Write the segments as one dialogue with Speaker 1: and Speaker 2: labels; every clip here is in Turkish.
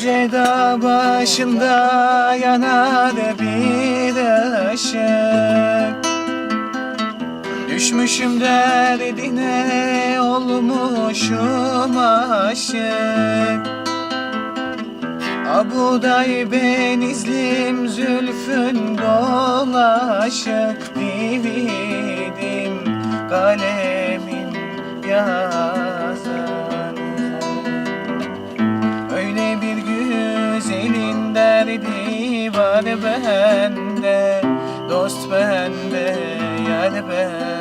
Speaker 1: Yüce dağ başında yanar bir ışık. Düşmüşüm derdine olmuşum aşık. Abuday benizlim zülfün dolaşık. Dividim kalemim yazan Öyle bir güzelin derdi var bende Dost bende, yar bende.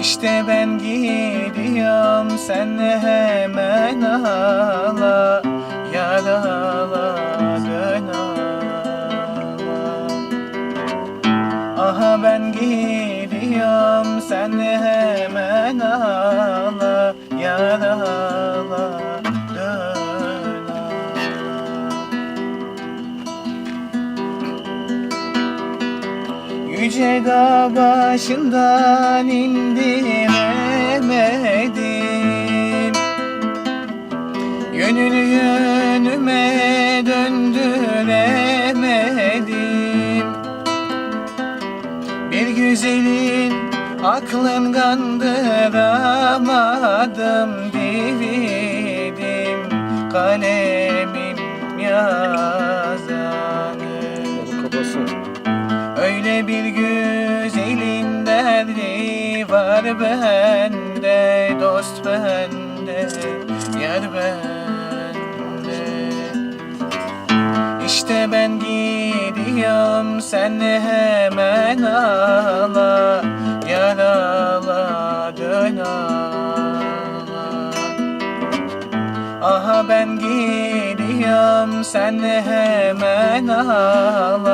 Speaker 1: İşte ben gidiyorum sen hemen ağla Yar ağla dön ağla. Aha ben gidiyorum sen hemen ağla Yar ağla Yüce dağ başından indiremedim Yönünü yönüme döndüremedim Bir güzelin aklın kandıramadım Dividim. Kalemim yazanı Öyle bir güzelin derdi var bende Dost bende, yar bende. İşte ben gidiyorum sen hemen ağla Yar ağla dön ağla. Aha ben gidiyorum sen hemen ağla